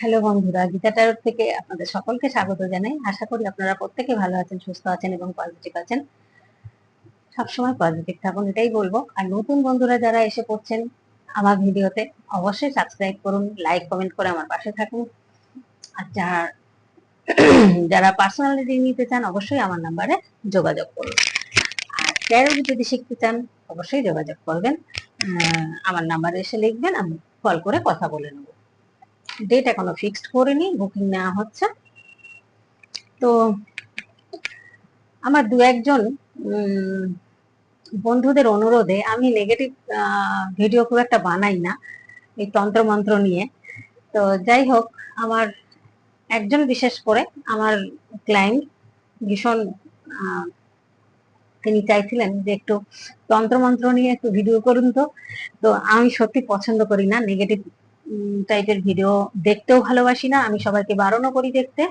Hello বন্ধুরা, গীতা টারোর থেকে আপনাদের সকলকে স্বাগত জানাই। আশা করি আপনারা প্রত্যেকে ভালো আছেন, সুস্থ আছেন এবং পজিটিভ আছেন। সবসময় পজিটিভ থাকুন, এটাই বলব। আর নতুন বন্ধুরা যারা এসে পড়ছেন আমার ভিডিওতে, অবশ্যই সাবস্ক্রাইব করুন লাইক কমেন্ট করে আমার পাশে থাকুন। আর যার, যারা যারা পার্সোনালিটি নিতে চান, অবশ্যই আমার নাম্বারে যোগাযোগ করুন। আর ট্যারো যদি শিখতে চান, অবশ্যই যোগাযোগ করবেন। আমার নাম্বারে এসে লিখবেন, আমি কল করে কথা বলে নেব। ডেট এখনও ফিক্সড করিনি বুকিং নেওয়া হচ্ছে। তো আমার দু একজন বন্ধুদের অনুরোধে আমি নেগেটিভ ভিডিও খুব একটা বানাই না, এই তন্ত্র মন্ত্র নিয়ে। তো যাই হোক, আমার একজন বিশেষ করে আমার ক্লায়েন্ট ভীষণ তিনি চাইছিলেন যে একটু তন্ত্রমন্ত্র নিয়ে একটু ভিডিও করুন তো। তো আমি সত্যি পছন্দ করি না নেগেটিভ টাইপের ভিডিও দেখতেও ভালোবাসি না। আমি সবাইকে বারণও করি দেখতে,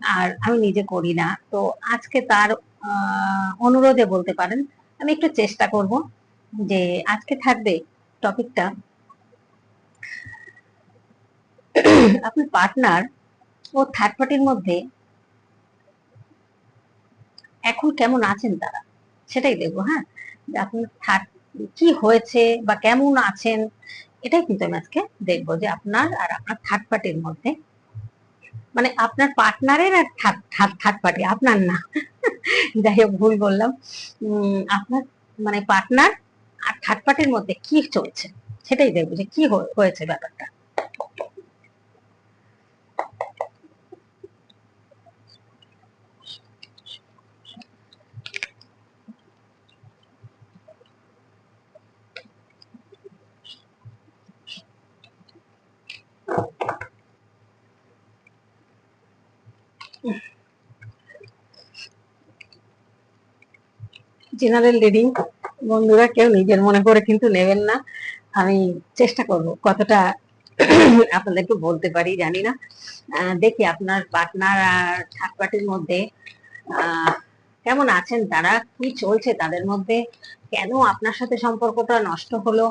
আর আমি নিজে করি না। তো আজকে তার অনুরোধে বলতে পারেন, আমি একটু চেষ্টা করব যে আজকে থাকবে টপিকটা। আপনার পার্টনার ও থার্ড পার্টির মধ্যে এখন কেমন আছেন তারা? সেটাই দেখব হ্যাঁ? আপনার থার্ড কি হয়েছে বা কেমন আছেন? এটাই কিন্তু আমি আজকে দেখব যে আপনার আর আপনার থার্ড পার্টির মধ্যে মানে আপনার পার্টনারের আর থার্ড থার্ড পার্টি আপনার না। যাই হোক, ভুল বললাম। আপনার মানে পার্টনার আর থার্ড পার্টির মধ্যে কি চলছে? সেটাই দেখব যে কি হয়েছে ব্যাপারটা। জেনারেল রিডিং বন্ধুরা, কেউ নিজের মনে করে কিন্তু নেবেন না। আমি চেষ্টা করব কতটা আপনাদেরকে বলতে পারি, জানি না। দেখি আপনার পার্টনার আর থার্ড পার্টির মধ্যে কেমন আছেন তারা? কি চলছে তাদের মধ্যে? কেন আপনার সাথে সম্পর্কটা নষ্ট হলো?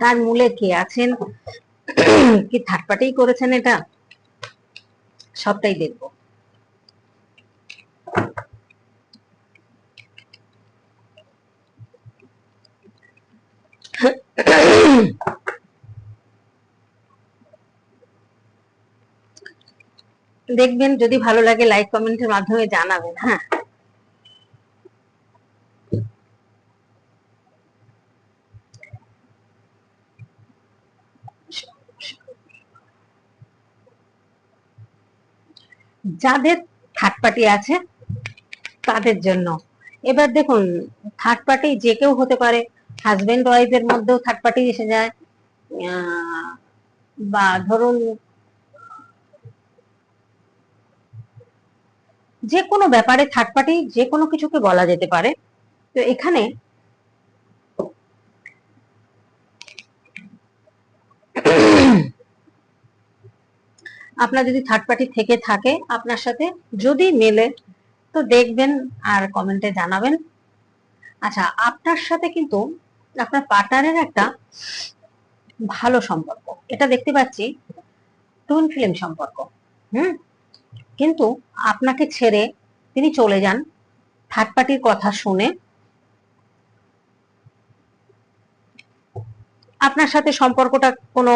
তার মূলে কে আছেন? কি থার্ড পার্টি করেছেন এটা? সবটাই দেখব। দেখবেন যদি ভালো লাগে লাইক কমেন্টের মাধ্যমে জানাবেন হ্যাঁ। যাদের থার্ড পার্টি আছে, তাদের জন্য। এবার দেখুন থার্ড পার্টি যে কেউ হতে পারে হাজবেন্ড ওয়াইফের মধ্যেও থার্ড পার্টি এসে যায়। বা ধরুন, যে কোনো ব্যাপারে থার্ড পার্টি যে কোনো কিছুকে বলা যেতে পারে। তো এখানে আপনার যদি থার্ড পার্টি থেকে থাকে আপনার সাথে, যদি মেলে, তো দেখবেন আর কমেন্টে জানাবেন। আচ্ছা আপনার সাথে কিন্তু আপনার পার্টনারের একটা ভালো সম্পর্ক। এটা দেখতে পাচ্ছি টুইন ফিল্ম সম্পর্ক, হুম? কিন্তু আপনাকে ছেড়ে তিনি চলে যান থার্ড পার্টির কথা শুনে। আপনার সাথে সম্পর্কটা কোনো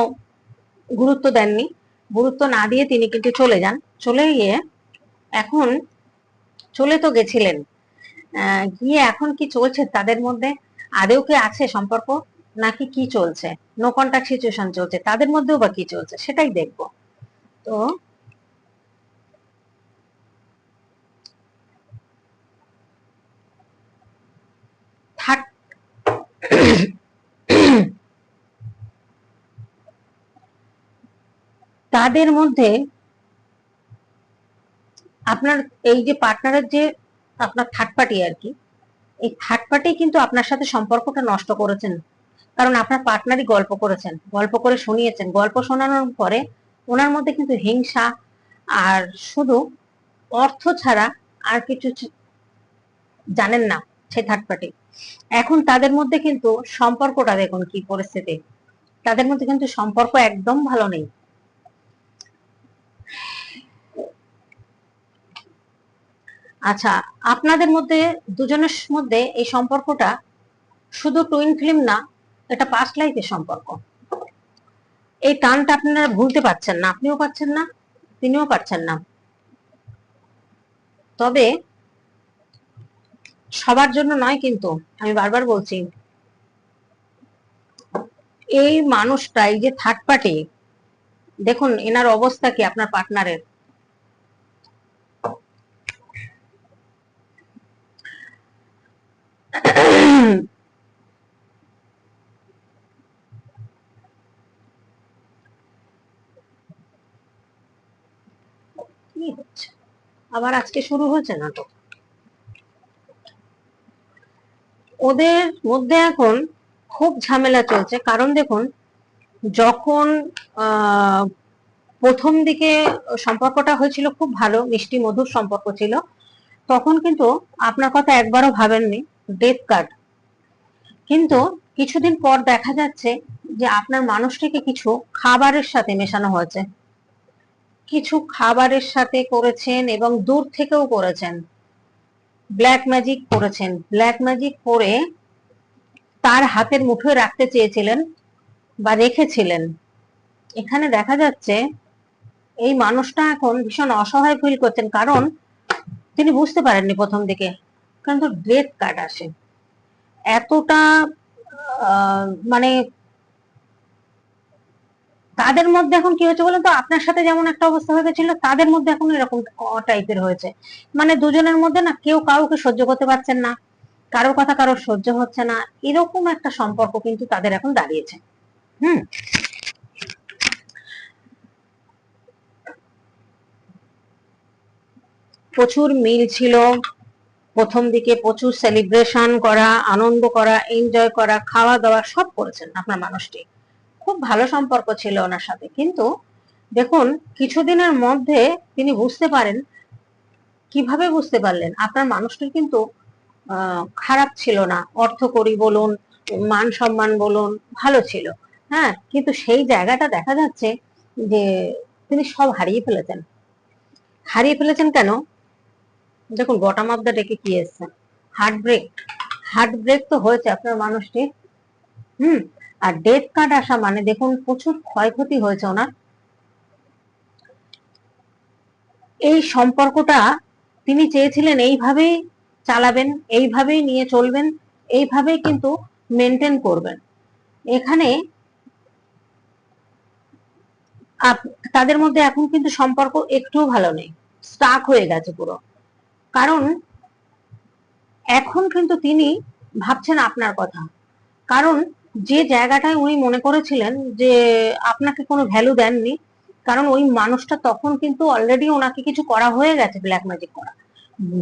গুরুত্ব দেননি। গুরুত্ব না দিয়ে তিনি কিন্তু চলে যান। চলে গিয়ে এখন, চলে তো গেছিলেন। গিয়ে এখন কি চলছে তাদের মধ্যে আদেও কি আছে সম্পর্ক? নাকি কি চলছে? নো কন্টাক্ট সিচুয়েশন চলছে। তাদের মধ্যেও বা কি চলছে? সেটাই দেখব। তো তাদের মধ্যে আপনার এই যে পার্টনারের যে আপনার থার্ড পার্টি আর কি এই থার্ড কিন্তু আপনার সাথে সম্পর্কটা নষ্ট করেছেন। কারণ আপনার পার্টনারই গল্প করেছেন, গল্প করে শুনিয়েছেন। গল্প শোনানোর পরে ওনার মধ্যে কিন্তু হিংসা আর শুধু অর্থ ছাড়া আর কিছু জানেন না সেই থার্ড পার্টি এখন তাদের মধ্যে কিন্তু সম্পর্কটা দেখুন কি পরিস্থিতি। তাদের মধ্যে কিন্তু সম্পর্ক একদম ভালো নেই। আচ্ছা আপনাদের মধ্যে, দুজনের মধ্যে এই সম্পর্কটা শুধু টুইন ফিল্ম না, এটা পাস্ট লাইফের সম্পর্ক। এই টানটা আপনারা ভুলতে পারছেন না, আপনিও পাচ্ছেন না, তিনিও পারছেন না। তবে, সবার জন্য নয় কিন্তু, আমি বারবার বলছি, এই মানুষটা, এই যে থার্ড পার্টি দেখুন, এনার অবস্থা কি আপনার পার্টনারের আবার আজকে শুরু হয়েছে নাটক ওদের মধ্যে এখন খুব ঝামেলা চলছে। কারণ দেখুন, যখন প্রথম দিকে সম্পর্কটা হয়েছিল খুব ভালো, মিষ্টি মধুর সম্পর্ক ছিল, তখন কিন্তু আপনার কথা একবারও ভাবেননি। ডেথ কার্ড কিন্তু কিছুদিন পর দেখা যাচ্ছে যে আপনার মানুষটিকে কিছু খাবারের সাথে মেশানো হয়েছে। কিছু খাবারের সাথে করেছেন এবং দূর থেকেও করেছেন। ব্ল্যাক ম্যাজিক করেছেন। ব্ল্যাক ম্যাজিক করে তার হাতের মুঠোয় রাখতে চেয়েছিলেন বা রেখেছিলেন। এখানে দেখা যাচ্ছে এই মানুষটা এখন ভীষণ অসহায় ফিল করছেন। কারণ তিনি বুঝতে পারেননি প্রথম দিকে কিন্তু ডেথ কার্ড আসে। এতটা মানে তাদের মধ্যে এখন কি হয়েছে বলুন তো? আপনার সাথে যেমন একটা অবস্থা হয়ে গেছিল, তাদের মধ্যে এখন এরকম টাইপের হয়েছে। মানে দুজনের মধ্যে না কেউ কাউকে সহ্য করতে পারছেন না। কারোর কথা কারোর সহ্য হচ্ছে না। এরকম একটা সম্পর্ক কিন্তু তাদের এখন দাঁড়িয়েছে। হুম? প্রচুর মিল ছিল। প্রথম দিকে প্রচুর সেলিব্রেশন করা, আনন্দ করা এনজয় করা, খাওয়া দাওয়া সব করেছেন আপনার মানুষটি। খুব ভালো সম্পর্ক ছিল ওনার সাথে। কিন্তু দেখুন, কিছুদিনের মধ্যে তিনি বুঝতে পারেন, কীভাবে বুঝতে পারলেন? আপনার মানুষটির কিন্তু খারাপ ছিল না। অর্থ করি বলুন, মান সম্মান বলুন, ভালো ছিল। হ্যাঁ কিন্তু সেই জায়গাটা দেখা যাচ্ছে যে, তিনি সব হারিয়ে ফেলেছেন। হারিয়ে ফেলেছেন কেন? দেখুন বটম অফ দ্য ডেকে কি এসছে? হার্ট ব্রেক হার্ট ব্রেক তো হয়েছে আপনার মানুষটি হুম? আর ডেথ কার্ড আসা মানে দেখুন, প্রচুর ক্ষয়ক্ষতি হয়েছে ওনার। এই সম্পর্কটা তিনি চেয়েছিলেন এইভাবেই চালাবেন, এইভাবেই নিয়ে চলবেন, এইভাবেই কিন্তু মেনটেন করবেন। এখানে তাদের মধ্যে এখন কিন্তু সম্পর্ক একটুও ভালো নেই। স্টাক হয়ে গেছে পুরো। কারণ এখন কিন্তু তিনি ভাবছেন আপনার কথা। কারণ যে জায়গাটায় উনি মনে করেছিলেন যে আপনাকে কোনো ভ্যালু দেননি, কারণ ওই মানুষটা তখন কিন্তু অলরেডি ওনাকে কিছু করা হয়ে গেছে ব্ল্যাক ম্যাজিক করা।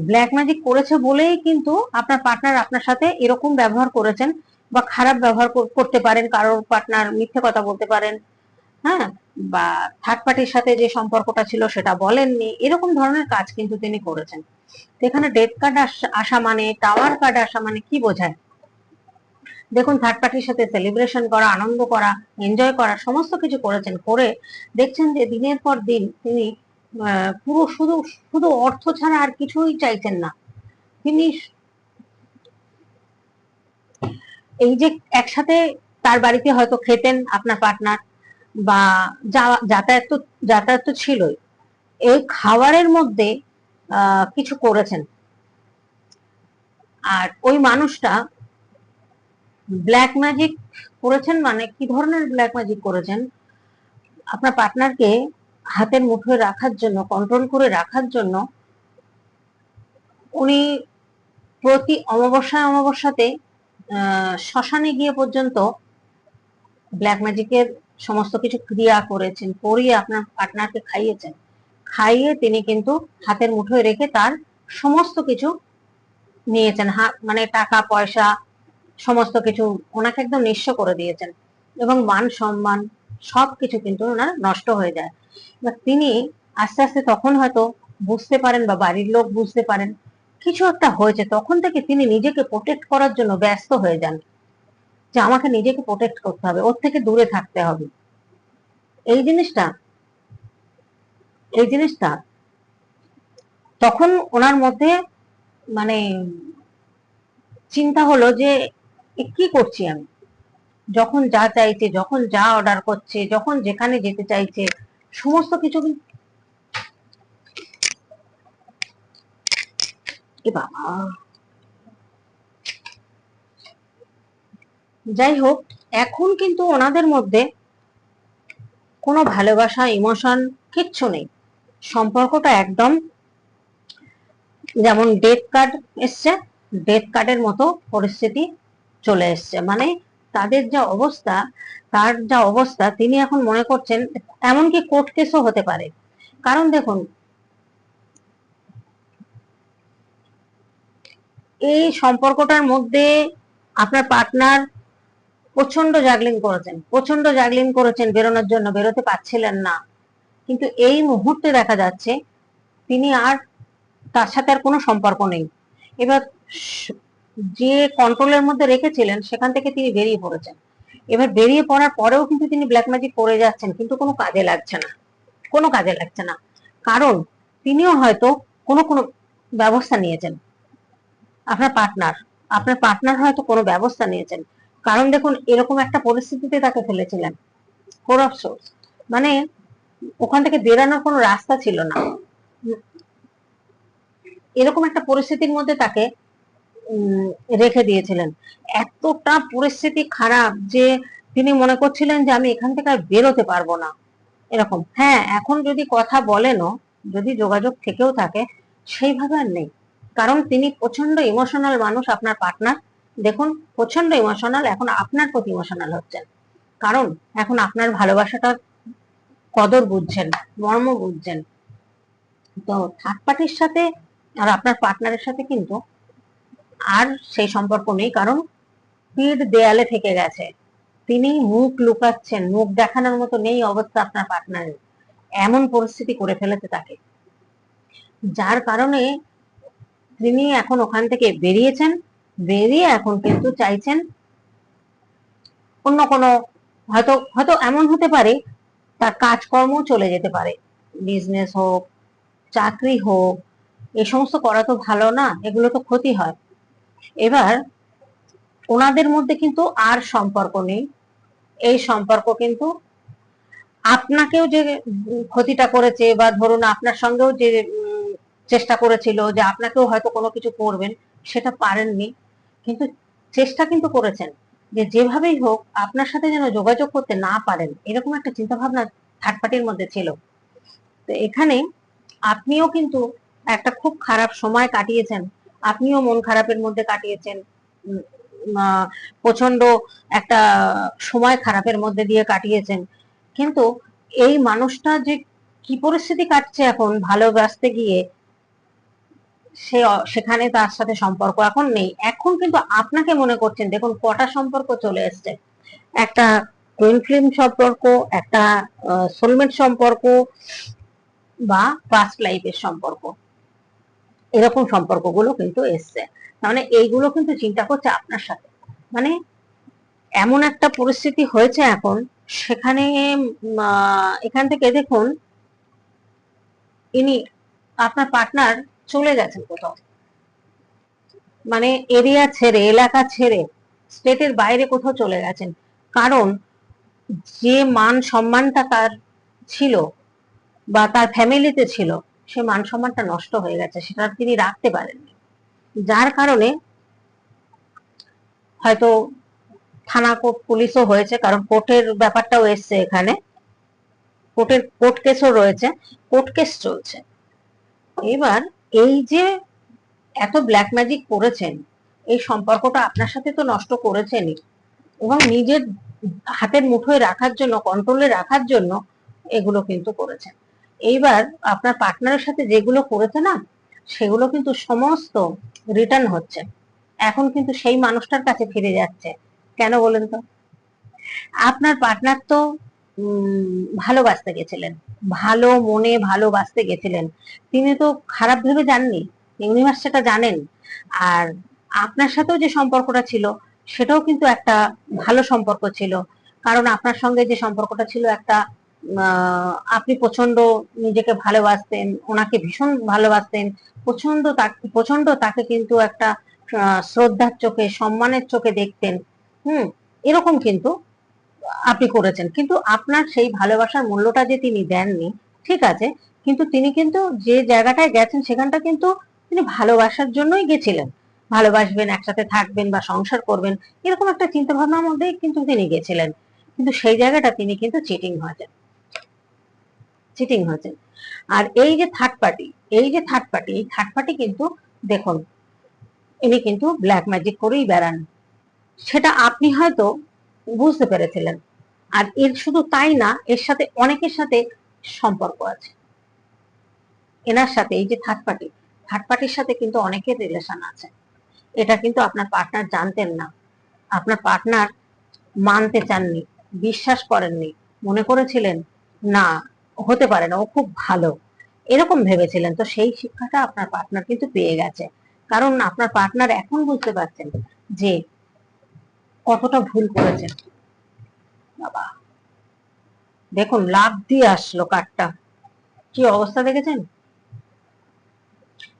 ব্ল্যাক ম্যাজিক করেছে বলেই কিন্তু আপনার পার্টনার আপনার সাথে এরকম ব্যবহার করেছেন বা খারাপ ব্যবহার করতে পারেন, কারোর পার্টনার মিথ্যে কথা বলতে পারেন হ্যাঁ? বা থার্ড পার্টির সাথে যে সম্পর্কটা ছিল সেটা বলেননি, এরকম ধরনের কাজ কিন্তু তিনি করেছেন। এখানে ডেথ কার্ড আসা মানে টাওয়ার কার্ড আসা মানে কি বোঝায়? দেখুন থার্ড পার্টির সাথে সেলিব্রেশন করা, আনন্দ করা এনজয় করা, সমস্ত কিছু করেছেন, করে দেখছেন যে দিনের পর দিন তিনি পুরো শুধু শুধু অর্থ ছাড়া আর কিছুই চাইছেন না। তিনি এই যে একসাথে তার বাড়িতে হয়তো খেতেন আপনার পার্টনার বা যাতায়াত তো যাতায়াত তো ছিলই। এই খাবারের মধ্যে কিছু করেছেন। আর ওই মানুষটা ব্ল্যাক ম্যাজিক করেছেন মানে কি ধরনের ব্ল্যাক ম্যাজিক করেছেন? আপনার পার্টনারকে হাতের মুঠোয় রাখার জন্য কন্ট্রোল করে রাখার জন্য উনি প্রতি অমাবস্যায় অমাবস্যাতে শ্মশানে গিয়ে পর্যন্ত ব্ল্যাক ম্যাজিকের সমস্ত কিছু ক্রিয়া করেছেন, করিয়ে আপনার পার্টনারকে খাইয়েছেন। খাইয়ে তিনি কিন্তু হাতের মুঠোয় রেখে তার সমস্ত কিছু নিয়েছেন। মানে টাকা, পয়সা, সমস্ত কিছু ওনাকে একদম নিঃস্ব করে দিয়েছেন। এবং মান সম্মান সবকিছু কিন্তু ওনার নষ্ট হয়ে যায়। তিনি আস্তে আস্তে তখন হয়তো বুঝতে পারেন বা বাড়ির লোক বুঝতে পারেন, কিছু একটা হয়েছে। তখন থেকে তিনি নিজেকে প্রোটেক্ট করার জন্য ব্যস্ত হয়ে যান। যে আমাকে নিজেকে প্রোটেক্ট করতে হবে, ওর থেকে দূরে থাকতে হবে। এই জিনিসটা এই জিনিসটা। তখন ওনার মধ্যে মানে চিন্তা হলো যে কি করছি আমি? যখন যা চাইছে, যখন যা অর্ডার করছে, যখন যেখানে যেতে চাইছে, সমস্ত কিছু এ বাবা। যাই হোক, এখন কিন্তু ওনাদের মধ্যে কোনো ভালোবাসা ইমোশন কিচ্ছু নেই। সম্পর্কটা একদম যেমন ডেথ কার্ড এসছে ডেথ কার্ডের মতো পরিস্থিতি চলে এসছে। মানে তাদের যা অবস্থা, তার যা অবস্থা, তিনি এখন মনে করছেন এমনকি কোর্ট কেসও হতে পারে। কারণ দেখুন, এই সম্পর্কটার মধ্যে আপনার পার্টনার প্রচণ্ড জাগলিং করেছেন প্রচণ্ড জাগলিং করেছেন বেরোনোর জন্য, বেরোতে পারছিলেন না। কিন্তু এই মুহূর্তে দেখা যাচ্ছে তিনি আর তার সাথে আর কোনো সম্পর্ক নেই। এবার যে কন্ট্রোলের মধ্যে রেখেছিলেন, সেখান থেকে তিনি বেরিয়ে পড়েছেন। এবার বেরিয়ে পড়ার পরেও কিন্তু তিনি ব্ল্যাক ম্যাজিক করে যাচ্ছেন, কিন্তু কোনো কাজে লাগছে না। কোনো কাজে লাগছে না। কারণ তিনিও হয়তো কোনো কোনো ব্যবস্থা নিয়েছেন। আপনার পার্টনার আপনার পার্টনার হয়তো কোনো ব্যবস্থা নিয়েছেন। কারণ দেখুন, এরকম একটা পরিস্থিতিতে তাকে ফেলেছিলেন। ফোর অফ সোর্স মানে ওখান থেকে বেরানোর কোনো রাস্তা ছিল না। এরকম একটা পরিস্থিতির মধ্যে তাকে রেখে দিয়েছিলেন। এতটা পরিস্থিতি খারাপ যে তিনি মনে করছিলেন যে আমি এখান থেকে আর বেরোতে পারব না। এরকম হ্যাঁ এখন যদি কথা বলেনও, যদি যোগাযোগ থেকেও থাকে, সেইভাবে আর নেই। কারণ তিনি প্রচণ্ড ইমোশনাল মানুষ, আপনার পার্টনার দেখুন প্রচণ্ড ইমোশনাল এখন আপনার প্রতি ইমোশনাল হচ্ছেন। কারণ, এখন আপনার ভালোবাসাটার কদর বুঝছেন, মর্ম বুঝছেন। তো থার্ড পার্টির সাথে আর আপনার পার্টনারের সাথে কিন্তু আর সেই সম্পর্ক নেই, কারণ পিঠ দেয়ালে থেকে গেছে। তিনি মুখ লুকাচ্ছেন, মুখ দেখানোর মতো নেই অবস্থা আপনার পার্টনারের। এমন পরিস্থিতি করে ফেলেছে তাকে। যার কারণে তিনি এখন ওখান থেকে বেরিয়েছেন, বেরিয়ে এখন কিন্তু চাইছেন অন্য কোনো, হয়তো হয়তো এমন হতে পারে তার কাজকর্ম চলে যেতে পারে। বিজনেস হোক, চাকরি হোক, এ সমস্ত করা তো ভালো না, এগুলো তো ক্ষতি হয়। এবার ওনাদের মধ্যে কিন্তু আর সম্পর্ক নেই। এই সম্পর্ক কিন্তু আপনাকেও যে ক্ষতিটা করেছে বা ধরুন আপনার সঙ্গেও যে চেষ্টা করেছিল যে আপনাকেও হয়তো কোনো কিছু করবেন, সেটা পারেননি। কিন্তু চেষ্টা কিন্তু করেছেন। যে যেভাবেই হোক আপনার সাথে যেন যোগাযোগ করতে না পারেন, এরকম একটা চিন্তা ভাবনা থার্ড পার্টির মধ্যে ছিল। তো এখানে আপনিও কিন্তু একটা খুব খারাপ সময় কাটিয়েছেন, আপনিও মন খারাপের মধ্যে কাটিয়েছেন প্রচণ্ড একটা সময় খারাপের মধ্যে দিয়ে কাটিয়েছেন। কিন্তু এই মানুষটা যে কি পরিস্থিতি কাটছে এখন ভালোবাসতে গিয়ে সে সেখানে তার সাথে সম্পর্ক এখন নেই। এখন কিন্তু আপনাকে মনে করছেন, দেখুন কটা সম্পর্ক চলে এসছে। একটা টুইন ফিল্ম সম্পর্ক, একটা সোলমেট সম্পর্ক বা পাস্ট লাইফের সম্পর্ক। এরকম সম্পর্কগুলো কিন্তু এসছে। মানে এইগুলো কিন্তু চিন্তা করছে আপনার সাথে। মানে এমন একটা পরিস্থিতি হয়েছে এখন, সেখানে এখান থেকে দেখুন, ইনি আপনার পার্টনার চলে গেছেন কোথাও। মানে এরিয়া ছেড়ে, এলাকা ছেড়ে স্টেটের বাইরে কোথাও চলে গেছেন। কারণ যে মান সম্মানটা তার ছিল বা তার ফ্যামিলিতে ছিল, সে মান সম্মানটা নষ্ট হয়ে গেছে, সেটা তিনি রাখতে পারেননি। যার কারণে হয়তো থানা কোর্ট, পুলিশও হয়েছে, কারণ কোর্টের ব্যাপারটাও এসছে এখানে। কোর্টের কোর্ট কেসও রয়েছে, কোর্ট কেস চলছে। এবার এই যে এত ব্ল্যাক ম্যাজিক করেছেন, এই সম্পর্কটা আপনার সাথে তো নষ্ট করেছেনই। এবং নিজের হাতের মুঠোয় রাখার জন্য কন্ট্রোলে রাখার জন্য এগুলো কিন্তু করেছেন। এইবার আপনার পার্টনারের সাথে যেগুলো করেছে না, সেগুলো কিন্তু সমস্ত রিটার্ন হচ্ছে। এখন কিন্তু সেই মানুষটার কাছে ফিরে যাচ্ছে। কেন বলেন তো? আপনার পার্টনার তো ভালোবাসতে গেছিলেন। ভালো মনে ভালোবাসতে গেছিলেন। তিনি তো খারাপ ভেবে যাননি ইউনিভার্স সেটা জানেন। আর আপনার সাথেও যে সম্পর্কটা ছিল, সেটাও কিন্তু একটা ভালো সম্পর্ক ছিল। কারণ আপনার সঙ্গে যে সম্পর্কটা ছিল একটা আপনি প্রচণ্ড নিজেকে ভালোবাসতেন, ওনাকে ভীষণ ভালোবাসতেন। প্রচণ্ড প্রচণ্ড তাকে কিন্তু একটা শ্রদ্ধার চোখে, সম্মানের চোখে দেখতেন। হুম, এরকম কিন্তু আপনি করেছেন। কিন্তু আপনার সেই ভালোবাসার মূল্যটা যে তিনি দেননি, ঠিক আছে, কিন্তু তিনি কিন্তু যে জায়গাটায় গেছেন সেখানটা কিন্তু তিনি ভালোবাসার জন্যই গেছিলেন। ভালোবাসবেন, একসাথে থাকবেন বা সংসার করবেন, এরকম একটা চিন্তা ভাবনার মধ্যেই কিন্তু তিনি গেছিলেন। কিন্তু সেই জায়গাটা তিনি কিন্তু চিটিং হয়েছেন। চিটিং হয়েছেন। আর এই যে থার্ড পার্টি এই যে থার্ড পার্টি এই থার্ড পার্টি কিন্তু দেখুন, ইনি কিন্তু ব্ল্যাক ম্যাজিক করেই বেড়ান। সেটা আপনি হয়তো বুঝতে পেরেছিলেন। আর এর শুধু তাই না, এর সাথে অনেকের সাথে সম্পর্ক আছে। এনার সাথে, এই যে থার্ড পার্টি থার্ড পার্টির সাথে কিন্তু অনেকের রিলেশন আছে। এটা কিন্তু আপনার পার্টনার জানতেন না। আপনার পার্টনার মানতে চাননি, বিশ্বাস করেননি, মনে করেছিলেন, না, হতে পারে না, ও খুব ভালো। এরকম ভেবেছিলেন। তো সেই শিক্ষাটা আপনার পার্টনার কিন্তু পেয়ে গেছে। কারণ আপনার পার্টনার এখন বুঝতে পারছেন যে কতটা ভুল করেছেন? বাবা, দেখুন লাভ দিয়ে আসলো কার্ডটা। কি অবস্থা দেখেছেন?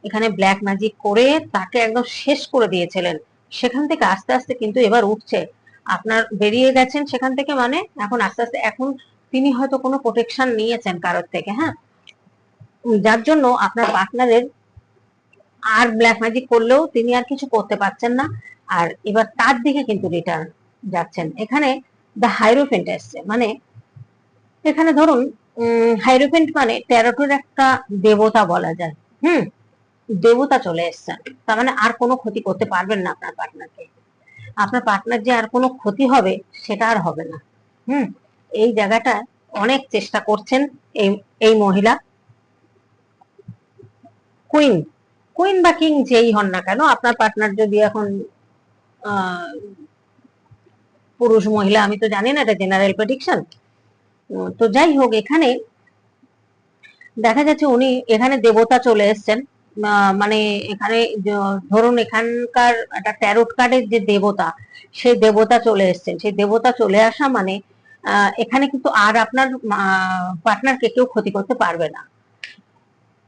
এখানে ব্ল্যাক ম্যাজিক করে তাকে একদম শেষ করে দিয়েছিলেন। সেখান থেকে আস্তে আস্তে কিন্তু এবার উঠছে। আপনার বেরিয়ে গেছেন সেখান থেকে মানে এখন আস্তে আস্তে, এখন তিনি হয়তো কোনো প্রোটেকশন নিয়েছেন কারোর থেকে হ্যাঁ? যার জন্য আপনার পার্টনারের আর ব্ল্যাক ম্যাজিক করলেও তিনি আর কিছু করতে পারছেন না। আর এবার তার দিকে কিন্তু রিটার্ন যাচ্ছেন। এখানে দ্য হাইরোফেন্ট এসছে মানে এখানে ধরুন হাইরোফেন্ট মানে ট্যারোটোর একটা দেবতা বলা যায়। হুম? দেবতা চলে এসছেন। তার মানে আর কোনো ক্ষতি করতে পারবেন না আপনার পার্টনারকে আপনার পার্টনার যে আর কোনো ক্ষতি হবে, সেটা আর হবে না। হুম? এই জায়গাটা অনেক চেষ্টা করছেন এই এই মহিলা। কুইন কুইন বা কিং যেই হন না কেন, আপনার পার্টনার যদি এখন পুরুষ মহিলা, আমি তো জানি না এটা জেনারেল প্রেডিকশন তো যাই হোক, এখানে দেখা যাচ্ছে উনি এখানে দেবতা চলে এসেছেন। মানে এখানে ধরুন এখানকার একটা ট্যারোট কার্ডের যে দেবতা সেই দেবতা চলে এসেছেন। সেই দেবতা চলে আসা মানে এখানে কিন্তু আর আপনার পার্টনারকে কেউ ক্ষতি করতে পারবে না।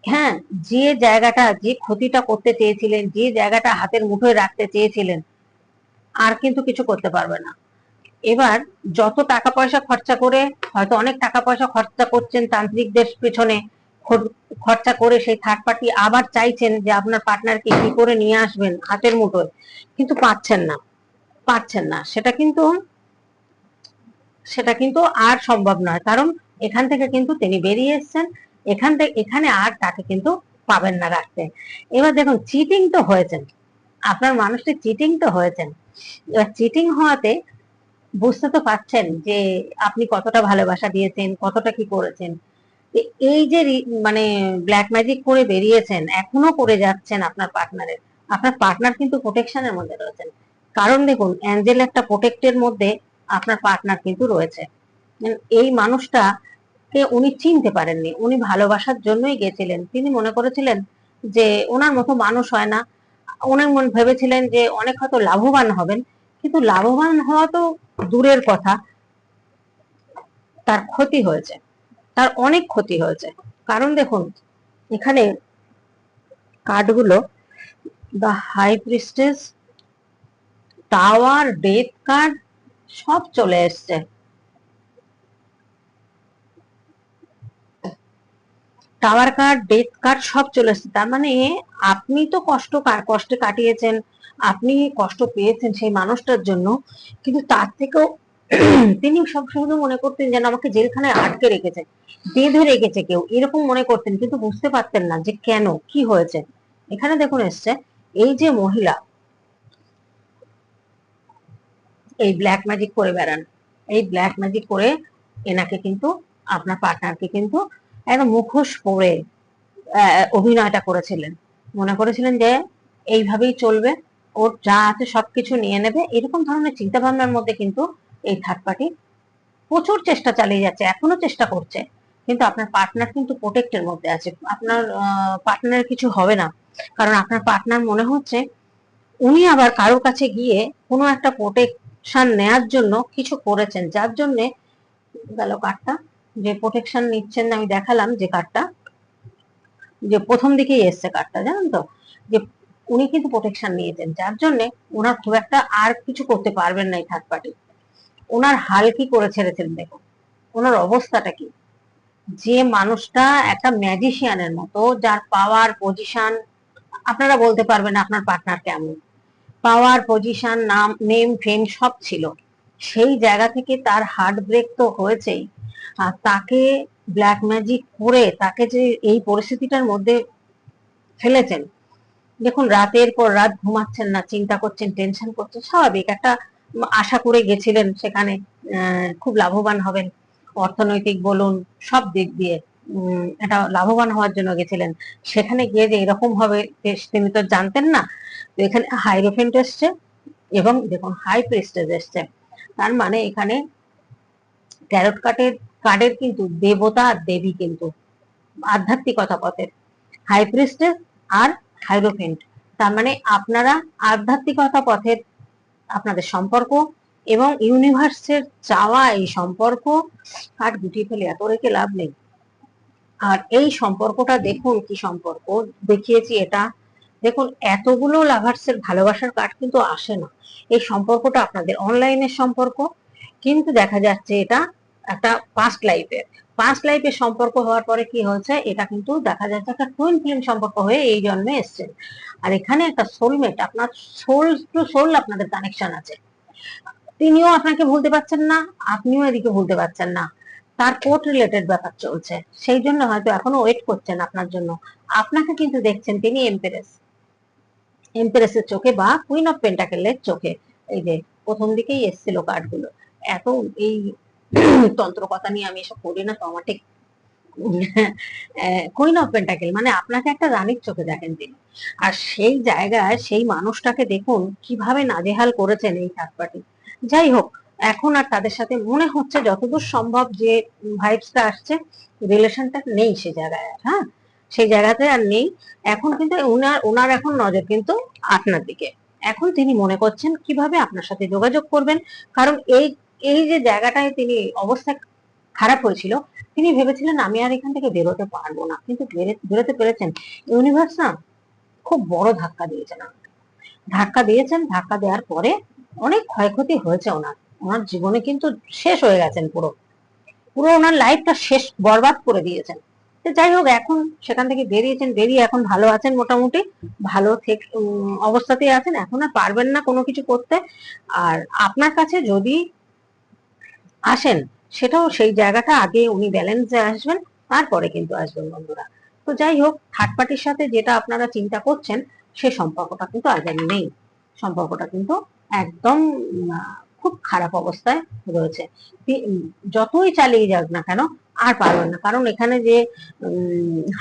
হ্যাঁ যে জায়গাটা, যে ক্ষতিটা করতে চেয়েছিলেন, যে জায়গাটা হাতের মুঠোয় রাখতে চেয়েছিলেন আর কিন্তু কিছু করতে পারবে না। এবার যত টাকা পয়সা খরচা করে, হয়তো অনেক টাকা পয়সা খরচা করছেন তান্ত্রিকদের পেছনে খরচা করে সেই থার্ড পার্টি আবার চাইছেন যে আপনার পার্টনারকে কি করে নিয়ে আসবেন হাতের মুঠোয়। কিন্তু পাচ্ছেন না পাচ্ছেন না। সেটা কিন্তু সেটা কিন্তু আর সম্ভব নয়। কারণ এখান থেকে কিন্তু তিনি বেরিয়ে এসেছেন। এখান থেকে, এখানে আর তাকে কিন্তু পাবেন না রাখতে। এবার দেখুন চিটিং তো হয়েছেন। আপনার মানুষটি চিটিং তো হয়েছেন। এবার চিটিং হওয়াতে বুঝতে তো পারছেন যে আপনি কতটা ভালোবাসা দিয়েছেন, কতটা কি করেছেন। এই যে মানে ব্ল্যাক ম্যাজিক করে বেরিয়েছেন, এখনও করে যাচ্ছেন আপনার পার্টনারের আপনার পার্টনার কিন্তু প্রোটেকশনের মধ্যে রয়েছেন। কারণ দেখুন অ্যাঞ্জেল একটা প্রোটেক্টের মধ্যে আপনার পার্টনার কিন্তু রয়েছে। এই মানুষটা কে উনি চিনতে পারেননি। উনি ভালোবাসার জন্যই গেছিলেন। তিনি মনে করেছিলেন যে ওনার মতো মানুষ হয় না। উনি মনে ভেবেছিলেন যে অনেক হয়তো লাভবান হবেন, কিন্তু লাভবান হওয়া তো দূরের কথা। তার ক্ষতি হয়েছে, তার অনেক ক্ষতি হয়েছে। কারণ দেখুন, এখানে কার্ডগুলো the high priestess tower death card সব চলে এসছে। টাওয়ার কার্ড ডেথ কার্ড সব চলে এসছে তার মানে আপনি তো কষ্ট কষ্টে কাটিয়েছেন, আপনি কষ্ট পেয়েছেন সেই মানুষটার জন্য, কিন্তু তার থেকেও তিনি সব শুধু মনে করতেন যেন আমাকে জেলখানায় আটকে রেখেছে, বেঁধে রেখেছে কেউ, এরকম মনে করতেন, কিন্তু বুঝতে পারতেন না যে কেন, কি হয়েছে। এখানে দেখুন এসছে, এই যে মহিলা, এই ব্ল্যাক ম্যাজিক করে বেড়ান, এই ব্ল্যাক ম্যাজিক করে এনাকে কিন্তু, আপনার পার্টনারকে কিন্তু একদম মুখোশ পরে অভিনয়টা করেছিলেন। মনে করেছিলেন যে এইভাবেই চলবে, ওর যা আছে সবকিছু নিয়ে নেবে। এরকম ধরনের চিন্তা ভাবনার মধ্যে কিন্তু এই থার্ড পার্টি প্রচুর চেষ্টা চালিয়ে যাচ্ছে, এখনও চেষ্টা করছে। কিন্তু আপনার পার্টনার কিন্তু প্রোটেক্টের মধ্যে আছে। আপনার পার্টনারের কিছু হবে না। কারণ আপনার পার্টনার মনে হচ্ছে উনি আবার কারোর কাছে গিয়ে কোনো একটা প্রোটেকশন নেয়ার জন্য কিছু করেছেন। যার জন্যে গেল কার্ডটা যে প্রোটেকশন নিচ্ছেন আমি দেখালাম যে কার্ডটা যে প্রথম দিকেই এসছে কার্ডটা জানেন তো? যে উনি কিন্তু প্রোটেকশন নিয়েছেন, যার জন্য ওনার খুব একটা আর কিছু করতে পারবেন না এই থার্ড পার্টি ওনার হাল কি করে ছেড়েছেন দেখুন। ওনার অবস্থাটা কি? যে মানুষটা একটা ম্যাজিশিয়ানের মতো, যার পাওয়ার পজিশন আপনারা বলতে পারবেন আপনার পার্টনার কেমন। পাওয়ার পজিশন নাম নেম ফেম সব ছিল। সেই জায়গা থেকে তার হার্ট ব্রেক তো হয়েছেই। তাকে ব্ল্যাক ম্যাজিক করে তাকে যে এই পরিস্থিতিটার মধ্যে ফেলেছেন। দেখুন, রাতের পর রাত ঘুমাচ্ছেন না, চিন্তা করছেন টেনশন করছেন, স্বাভাবিক। একটা আশা করে গেছিলেন সেখানে খুব লাভবান হবেন। অর্থনৈতিক বলুন, সব দিক দিয়ে এটা লাভবান হওয়ার জন্য গেছিলেন। সেখানে গিয়ে যে এরকম হবে তিনি তো জানতেন না। তো এখানে হাইরোফেন্ট এসছে এবং দেখুন হাই প্রেস্টেজ এসছে। তার মানে এখানে ক্যারট কার্ডের কার্ডের কিন্তু দেবতা আর দেবী কিন্তু আধ্যাত্মিকতা পথের। হাই প্রেস্টেজ আর হাইরোফেন্ট তার মানে আপনারা আধ্যাত্মিকতা পথের আপনাদের সম্পর্ক এবং ইউনিভার্সের চাওয়া এই সম্পর্ক কাঠ গুটিয়ে ফেলে এত রেখে লাভ নেই। আর এই সম্পর্কটা দেখুন কি সম্পর্ক, দেখিয়েছি এটা। দেখুন, এতগুলো লাভার্সের ভালোবাসার কার্ড কিন্তু আসে না। এই সম্পর্কটা আপনাদের অনলাইনের সম্পর্ক, কিন্তু দেখা যাচ্ছে এটা একটা পাস্ট লাইফের পাস্ট লাইফের সম্পর্ক হওয়ার পরে কি হয়েছে? এটা কিন্তু দেখা যাচ্ছে একটা টুইন ফিল্ম সম্পর্ক হয়ে এই জন্মে এসছেন আর এখানে একটা সোলমেট আপনার সোল টু সোল আপনাদের কানেকশন আছে। তিনিও আপনাকে ভুলতে পারছেন না, আপনিও এদিকে ভুলতে পারছেন না। তার কোর্ট রিলেটেড ব্যাপার চলছে। সেই জন্য হয়তো এখনও ওয়েট করছেন আপনার জন্য। আপনাকে কিন্তু দেখছেন তিনি এমপ্রেস এমপ্রেসের চোখে বা কুইন অফ পেন্টাকেলের চোখে। এই যে প্রথম দিকেই এসছিল কার্ডগুলো এত এই তন্ত্র কথা নিয়ে আমি এসব করি না, তো আমার ঠিক কুইন অফ পেন্টাকেল মানে আপনাকে একটা রানীর চোখে দেখেন তিনি। আর সেই জায়গায় সেই মানুষটাকে দেখুন কীভাবে নাজেহাল করেছেন এই থার্ড পার্টি যাই হোক, এখন আর তাদের সাথে মনে হচ্ছে যতদূর সম্ভব যে ভাইবসটা আসছে, রিলেশনটা নেই সে জায়গায় হ্যাঁ? সেই জায়গাতে আর নেই। এখন কিন্তু ওনার ওনার এখন নজর কিন্তু আপনার দিকে। এখন তিনি মনে করছেন কীভাবে আপনার সাথে যোগাযোগ করবেন, কারণ এই এই যে জায়গাটায় তিনি অবস্থা খারাপ হয়েছিল, তিনি ভেবেছিলেন আমি আর এখান থেকে বেরোতে পারব না। কিন্তু বেরোতে পেরেছেন। ইউনিভার্স না খুব বড় ধাক্কা দিয়েছেন ধাক্কা দিয়েছেন, ধাক্কা দেওয়ার পরে অনেক ক্ষয়ক্ষতি হয়েছে ওনার। ওনার জীবনে কিন্তু শেষ হয়ে গেছেন পুরো। পুরো ওনার লাইফটা শেষ, বরবাদ করে দিয়েছেন। তো যাই হোক, এখন সেখান থেকে বেরিয়েছেন, বেরিয়ে এখন ভালো আছেন মোটামুটি। ভালো থেকে অবস্থাতেই আছেন। এখন আর পারবেন না কোনো কিছু করতে। আর আপনার কাছে যদি আসেন। সেটাও সেই জায়গাটা আগে উনি ব্যালেন্সে আসবেন, তারপরে কিন্তু আসবেন বন্ধুরা। তো যাই হোক থার্ড পার্টির সাথে যেটা আপনারা চিন্তা করছেন, সে সম্পর্কটা কিন্তু আজ আর নেই। সম্পর্কটা কিন্তু একদম খুব খারাপ অবস্থায় রয়েছে। যতই চালিয়ে যাক না কেন, আর পারবেন না। কারণ এখানে যে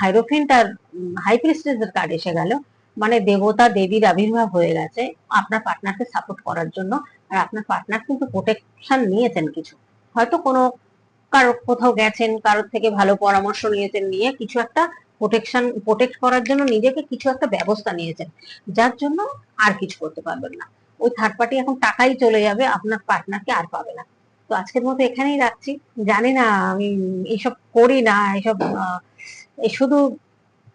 হাইরোফেন্ট আর হাই প্রেস্টেজের কার্ড এসে গেল মানে দেবতা দেবীর আবির্ভাব হয়ে গেছে। আপনার পার্টনারকে সাপোর্ট করার জন্য। আর আপনার পার্টনার কিন্তু প্রোটেকশন নিয়েছেন কিছু। হয়তো কোনো কারও কোথাও গেছেন, কারোর থেকে ভালো পরামর্শ নিয়েছেন, নিয়ে কিছু একটা প্রোটেকশন প্রোটেক্ট করার জন্য নিজেকে কিছু একটা ব্যবস্থা নিয়েছেন, যার জন্য আর কিছু করতে পারবেন না। ওই থার্ড পার্টি এখন টাকাই চলে যাবে, আপনার পার্টনারকে আর পাবে না। তো আজকের মতো এখানেই রাখছি। জানি না, আমি এইসব করি না এইসব শুধু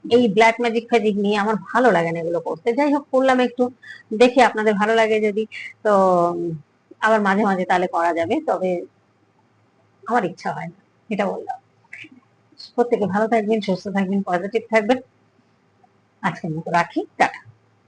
এই ব্ল্যাক ম্যাজিক ফ্যাজিক নিয়ে আমার ভালো লাগে না এগুলো করতে। যাই হোক, করলাম একটু, দেখি আপনাদের ভালো লাগে যদি। তো, আবার মাঝে মাঝে তাহলে করা যাবে। তবে আমার ইচ্ছা হয় না, এটা বললাম। প্রত্যেকে ভালো থাকবেন, সুস্থ থাকবেন পজিটিভ থাকবেন। আজকের মতো রাখি, টাটা।